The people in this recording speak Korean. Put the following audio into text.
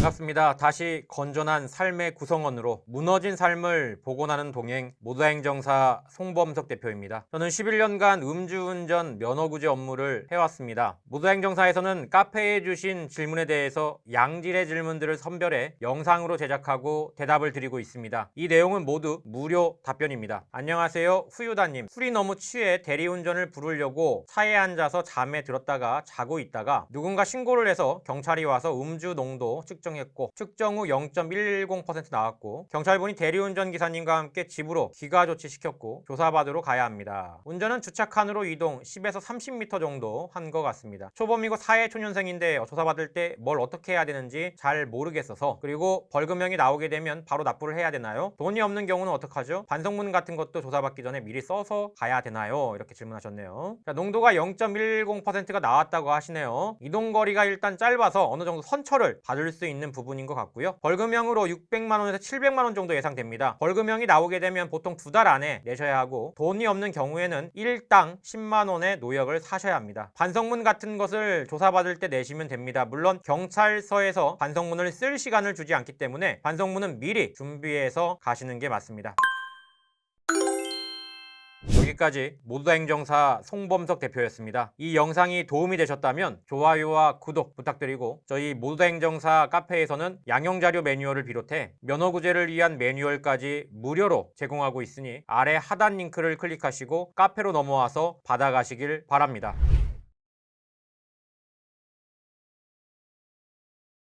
반갑습니다. 다시 건전한 삶의 구성원으로 무너진 삶을 복원하는 동행 모두행정사 송범석 대표입니다. 저는 11년간 음주운전 면허구제 업무를 해왔습니다. 모두행정사에서는 카페에 주신 질문에 대해서 양질의 질문들을 선별해 영상으로 제작하고 대답을 드리고 있습니다. 이 내용은 모두 무료 답변입니다. 안녕하세요. 후유다님. 술이 너무 취해 대리운전을 부르려고 차에 앉아서 잠에 들었다가 자고 있다가 누군가 신고를 해서 경찰이 와서 음주 농도 측정 했고 측정 후 0.110% 나왔고 경찰분이 대리운전 기사님과 함께 집으로 귀가 조치시켰고 조사받으러 가야 합니다. 운전은 주차칸으로 이동 10에서 30m 정도 한 것 같습니다. 초범이고 사회 초년생인데 조사받을 때 뭘 어떻게 해야 되는지 잘 모르겠어서 그리고 벌금형이 나오게 되면 바로 납부를 해야 되나요? 돈이 없는 경우는 어떡하죠? 반성문 같은 것도 조사받기 전에 미리 써서 가야 되나요? 이렇게 질문하셨네요. 자, 농도가 0.110%가 나왔다고 하시네요. 이동 거리가 일단 짧아서 어느 정도 선처를 받을 수 있는 부분인 것 같고요. 벌금형으로 600만 원에서 700만 원 정도 예상됩니다. 벌금형이 나오게 되면 보통 두 달 안에 내셔야 하고 돈이 없는 경우에는 일당 10만 원의 노역을 사셔야 합니다. 반성문 같은 것을 조사받을 때 내시면 됩니다. 물론 경찰서에서 반성문을 쓸 시간을 주지 않기 때문에 반성문은 미리 준비해서 가시는 게 맞습니다. 여기까지 모두행정사 송범석 대표였습니다. 이 영상이 도움이 되셨다면 좋아요와 구독 부탁드리고 저희 모두행정사 카페에서는 양형자료 매뉴얼을 비롯해 면허구제를 위한 매뉴얼까지 무료로 제공하고 있으니 아래 하단 링크를 클릭하시고 카페로 넘어와서 받아가시길 바랍니다.